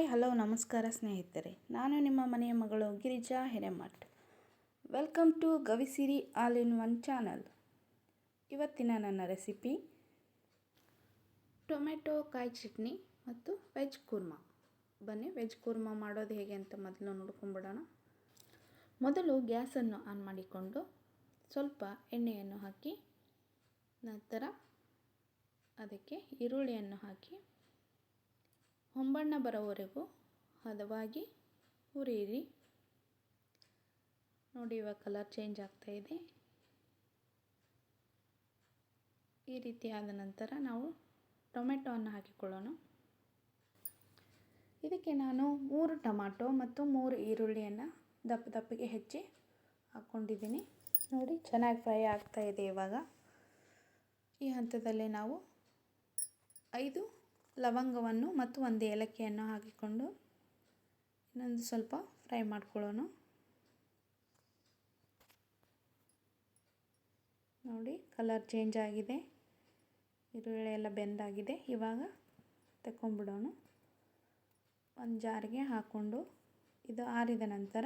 Hi, hello, ನಮಸ್ಕಾರ ಸ್ನೇಹಿತರೆ. ನಾನು ನಿಮ್ಮ ಮನೆಯ ಮಗಳು Girija Hiremath welcome to Gavisiri all in one channel. ಇವತ್ತಿನ ನನ್ನ ರೆಸಿಪಿ, ಟೊಮೆಟೊ, ಕಾಯಿ ಚಟ್ನಿ ಮತ್ತು ವೆಜ್ ಕುರ್ಮಾ. ಬನ್ನಿ, ವೆಜ್ ಕುರ್ಮಾ ಮಾಡೋದು ಹೇಗೆ ಅಂತ ಮೊದಲು ನೋಡ್ಕೊಂಬಿಡೋಣ. ಮೊದಲು ಗ್ಯಾಸನ್ನು ಆನ್ ಮಾಡಿಕೊಂಡು ಸ್ವಲ್ಪ ಎಣ್ಣೆಯನ್ನು ಹಾಕಿ, ನಂತರ ಅದಕ್ಕೆ ಈರುಳ್ಳಿಯನ್ನು ಹಾಕಿ ಹೊಂಬಣ್ಣ ಬರೋವರೆಗೂ ಹದವಾಗಿ ಹುರಿಯಿರಿ ನೋಡಿ ಇವಾಗ ಕಲರ್ ಚೇಂಜ್ ಆಗ್ತಾ ಇದೆ. ಈ ರೀತಿ ಆದ ನಂತರ ನಾವು ಟೊಮೆಟೊವನ್ನು ಹಾಕಿಕೊಳ್ಳೋಣ. ಇದಕ್ಕೆ ನಾನು ಮೂರು ಟೊಮಾಟೊ ಮತ್ತು ಮೂರು ಈರುಳ್ಳಿಯನ್ನು ದಪ್ಪ ದಪ್ಪಗೆ ಹೆಚ್ಚಿ ಹಾಕ್ಕೊಂಡಿದ್ದೀನಿ. ನೋಡಿ ಚೆನ್ನಾಗಿ ಫ್ರೈ ಆಗ್ತಾ ಇದೆ ಇವಾಗ. ಈ ಹಂತದಲ್ಲಿ ನಾವು ಐದು ಲವಂಗವನ್ನು ಮತ್ತು ಒಂದು ಏಲಕ್ಕಿಯನ್ನು ಹಾಕಿಕೊಂಡು ಇನ್ನೊಂದು ಸ್ವಲ್ಪ ಫ್ರೈ ಮಾಡ್ಕೊಳ್ಳೋಣ. ನೋಡಿ, ಕಲರ್ ಚೇಂಜ್ ಆಗಿದೆ. ಈರುಳ್ಳಿ ಎಲ್ಲ ಬೆಂದಾಗಿದೆ. ಇವಾಗ ತಗೊಂಬಿಡೋಣ ಒಂದು ಜಾರಿಗೆ ಹಾಕ್ಕೊಂಡು ಇದು ಆರಿದ ನಂತರ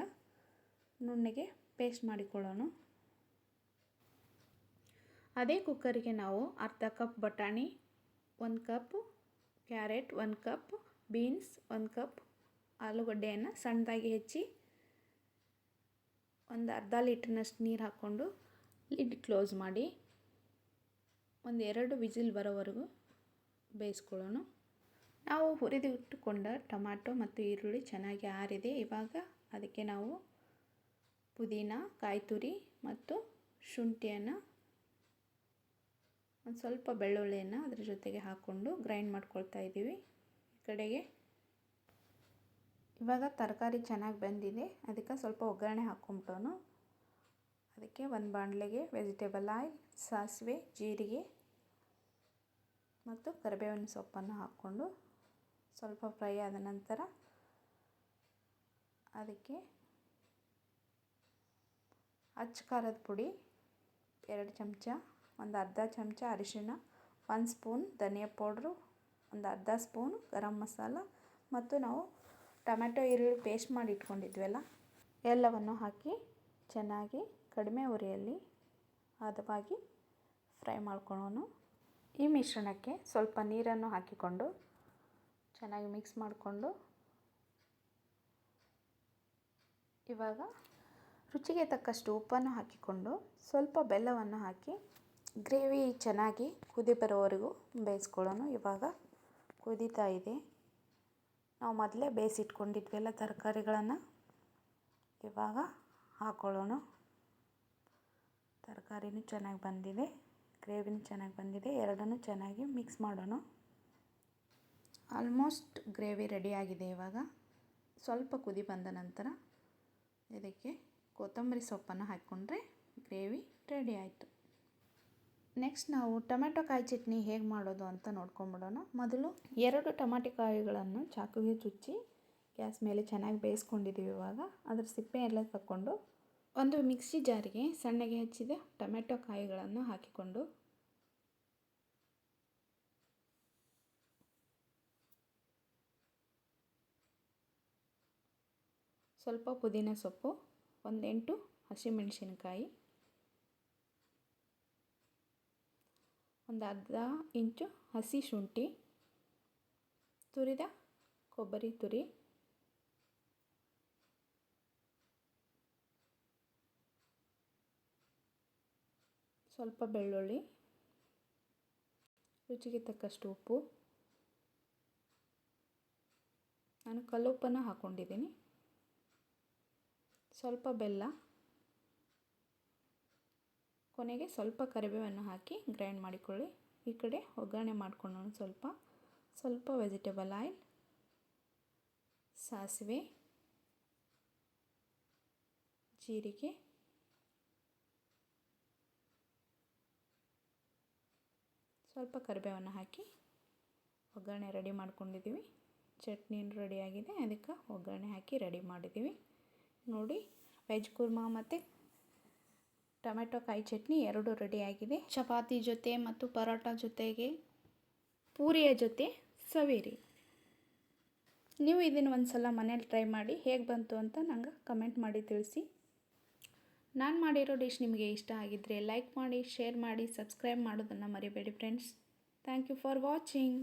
ನುಣ್ಣಗೆ ಪೇಸ್ಟ್ ಮಾಡಿಕೊಳ್ಳೋಣ. ಅದೇ ಕುಕ್ಕರಿಗೆ ನಾವು ಅರ್ಧ ಕಪ್ ಬಟಾಣಿ, ಒಂದು ಕಪ್ ಕ್ಯಾರೆಟ್ ಒಂದು ಕಪ್, ಬೀನ್ಸ್ ಒಂದು ಕಪ್, ಆಲೂಗಡ್ಡೆಯನ್ನು ಸಣ್ಣದಾಗಿ ಹೆಚ್ಚಿ ಒಂದು ಅರ್ಧ ಲೀಟ್ರ್ನಷ್ಟು ನೀರು ಹಾಕ್ಕೊಂಡು ಲಿಡ್ ಕ್ಲೋಸ್ ಮಾಡಿ ಒಂದು ಎರಡು ವಿಸಿಲ್ ಬರೋವರೆಗೂ ಬೇಯಿಸ್ಕೊಳ್ಳೋಣ. ನಾವು ಹುರಿದಿಟ್ಟುಕೊಂಡ ಟೊಮ್ಯಾಟೊ ಮತ್ತು ಈರುಳ್ಳಿ ಚೆನ್ನಾಗಿ ಆರಿದೆ. ಇವಾಗ ಅದಕ್ಕೆ ನಾವು ಪುದೀನ ಕಾಯಿ ತುರಿ ಮತ್ತು ಶುಂಠಿಯನ್ನು ಒಂದು ಸ್ವಲ್ಪ ಬೆಳ್ಳುಳ್ಳಿಯನ್ನು ಅದ್ರ ಜೊತೆಗೆ ಹಾಕ್ಕೊಂಡು ಗ್ರೈಂಡ್ ಮಾಡ್ಕೊಳ್ತಾ ಇದ್ದೀವಿ. ಈ ಕಡೆಗೆ ಇವಾಗ ತರಕಾರಿ ಚೆನ್ನಾಗಿ ಬಂದಿದೆ. ಅದಕ್ಕೆ ಸ್ವಲ್ಪ ಒಗ್ಗರಣೆ ಹಾಕ್ಕೊಂಬಿಟ್ಟೋನು ಅದಕ್ಕೆ ಒಂದು ಬಾಣಲೆಗೆ ವೆಜಿಟೇಬಲ್ ಆಯಿಲ್ ಸಾಸಿವೆ, ಜೀರಿಗೆ ಮತ್ತು ಕರಿಬೇವಿನ ಸೊಪ್ಪನ್ನು ಹಾಕ್ಕೊಂಡು ಸ್ವಲ್ಪ ಫ್ರೈ ಆದ ನಂತರ ಅದಕ್ಕೆ ಅಚ್ಚ ಖಾರದ ಪುಡಿ, ಎರಡು ಚಮಚ ಒಂದು ಅರ್ಧ ಚಮಚ ಅರಿಶಿನ ಒಂದು ಸ್ಪೂನ್ ಧನಿಯಾ ಪೌಡ್ರು, ಒಂದು ಅರ್ಧ ಸ್ಪೂನ್ ಗರಂ ಮಸಾಲ ಮತ್ತು ನಾವು ಟೊಮೆಟೊ, ಈರುಳ್ಳಿ ಪೇಸ್ಟ್ ಮಾಡಿ ಇಟ್ಕೊಂಡಿದ್ವಲ್ಲ, ಎಲ್ಲವನ್ನು ಹಾಕಿ ಚೆನ್ನಾಗಿ ಕಡಿಮೆ ಉರಿಯಲ್ಲಿ ಹದವಾಗಿ ಫ್ರೈ ಮಾಡ್ಕೊಳ್ಳೋಣ. ಈ ಮಿಶ್ರಣಕ್ಕೆ ಸ್ವಲ್ಪ ನೀರನ್ನು ಹಾಕಿಕೊಂಡು ಚೆನ್ನಾಗಿ ಮಿಕ್ಸ್ ಮಾಡಿಕೊಂಡು ಇವಾಗ ರುಚಿಗೆ ತಕ್ಕಷ್ಟು ಉಪ್ಪನ್ನು ಹಾಕಿಕೊಂಡು ಸ್ವಲ್ಪ ಬೆಲ್ಲವನ್ನು ಹಾಕಿ ಗ್ರೇವಿ ಚೆನ್ನಾಗಿ ಕುದಿ ಬರೋವರೆಗೂ ಬೇಯಿಸ್ಕೊಳ್ಳೋಣ. ಇವಾಗ ಕುದೀತಾ ಇದೆ. ನಾವು ಮೊದಲೇ ಬೇಯಿಸಿಟ್ಕೊಂಡಿದ್ವಲ್ಲ ತರಕಾರಿಗಳನ್ನು. ಇವಾಗ ಹಾಕ್ಕೊಳ್ಳೋಣ ತರಕಾರಿನೂ ಚೆನ್ನಾಗಿ ಬಂದಿದೆ. ಗ್ರೇವಿನೂ ಚೆನ್ನಾಗಿ ಬಂದಿದೆ. ಎರಡನ್ನೂ ಚೆನ್ನಾಗಿ ಮಿಕ್ಸ್ ಮಾಡೋಣ. ಆಲ್ಮೋಸ್ಟ್ ಗ್ರೇವಿ ರೆಡಿಯಾಗಿದೆ ಇವಾಗ. ಸ್ವಲ್ಪ ಕುದಿ ಬಂದ ನಂತರ ಇದಕ್ಕೆ ಕೊತ್ತಂಬರಿ ಸೊಪ್ಪನ್ನು ಹಾಕ್ಕೊಂಡ್ರೆ ಗ್ರೇವಿ ರೆಡಿ ಆಯಿತು. ನೆಕ್ಸ್ಟ್ ನಾವು ಟೊಮೆಟೊ ಕಾಯಿ ಚಟ್ನಿ ಹೇಗೆ ಮಾಡೋದು ಅಂತ ನೋಡ್ಕೊಂಬಿಡೋಣ. ಮೊದಲು ಎರಡು ಟೊಮೆಟೊ ಕಾಯಿಗಳನ್ನು ಚಾಕುಗೆ ಚುಚ್ಚಿ ಗ್ಯಾಸ್ ಮೇಲೆ ಚೆನ್ನಾಗಿ ಬೇಯಿಸ್ಕೊಂಡಿದ್ದೀವಿ ಇವಾಗ. ಅದರ ಸಿಪ್ಪೆ ಎಲ್ಲ ತಕ್ಕೊಂಡು ಒಂದು ಮಿಕ್ಸಿ ಜಾರಿಗೆ ಸಣ್ಣಗೆ ಹೆಚ್ಚಿದ ಟೊಮೆಟೊ ಕಾಯಿಗಳನ್ನು ಹಾಕಿಕೊಂಡು ಸ್ವಲ್ಪ ಪುದೀನ ಸೊಪ್ಪು, ಒಂದೆಂಟು ಹಸಿಮೆಣಸಿನಕಾಯಿ. ಒಂದು ಅರ್ಧ ಇಂಚು ಹಸಿ ಶುಂಠಿ, ತುರಿದ ಕೊಬ್ಬರಿ ತುರಿ, ಸ್ವಲ್ಪ ಬೆಳ್ಳುಳ್ಳಿ, ರುಚಿಗೆ ತಕ್ಕಷ್ಟು ಉಪ್ಪು. ನಾನು ಕಲ್ಲುಪ್ಪನ್ನು ಹಾಕ್ಕೊಂಡಿದ್ದೀನಿ ಸ್ವಲ್ಪ ಬೆಲ್ಲ. ಕೊನೆಗೆ ಸ್ವಲ್ಪ ಕರಿಬೇವನ್ನು ಹಾಕಿ ಗ್ರೈಂಡ್ ಮಾಡಿಕೊಳ್ಳಿ. ಈ ಕಡೆ ಒಗ್ಗರಣೆ ಮಾಡಿಕೊಳ್ಳೋಣ ಸ್ವಲ್ಪ. ಸ್ವಲ್ಪ ವೆಜಿಟೇಬಲ್ ಆಯಿಲ್ ಸಾಸಿವೆ, ಜೀರಿಗೆ, ಸ್ವಲ್ಪ ಕರಿಬೇವನ್ನು ಹಾಕಿ ಒಗ್ಗರಣೆ ರೆಡಿ ಮಾಡ್ಕೊಂಡಿದ್ದೀವಿ. ಚಟ್ನಿ ರೆಡಿಯಾಗಿದೆ ಅದಕ್ಕೆ ಒಗ್ಗರಣೆ ಹಾಕಿ ರೆಡಿ ಮಾಡಿದ್ದೀವಿ. ನೋಡಿ ವೆಜ್ ಕುರ್ಮಾ ಮತ್ತು ಟೊಮೆಟೊ ಕಾಯಿ ಚಟ್ನಿ ಎರಡು ರೆಡಿಯಾಗಿದೆ ಚಪಾತಿ ಜೊತೆ ಮತ್ತು ಪರೋಟ ಜೊತೆಗೆ ಪೂರಿಯ ಜೊತೆ ಸವೀರಿ. ನೀವು ಇದನ್ನು ಒಂದು ಸಲ ಮನೇಲಿ ಟ್ರೈ ಮಾಡಿ ಹೇಗೆ ಬಂತು ಅಂತ ನಂಗೆ ಕಮೆಂಟ್ ಮಾಡಿ ತಿಳಿಸಿ. ನಾನು ಮಾಡಿರೋ ಡಿಶ್ ನಿಮಗೆ ಇಷ್ಟ ಆಗಿದ್ದರೆ ಲೈಕ್ ಮಾಡಿ ಶೇರ್ ಮಾಡಿ ಸಬ್ಸ್ಕ್ರೈಬ್ ಮಾಡೋದನ್ನು ಮರಿಬೇಡಿ friends thank you for watching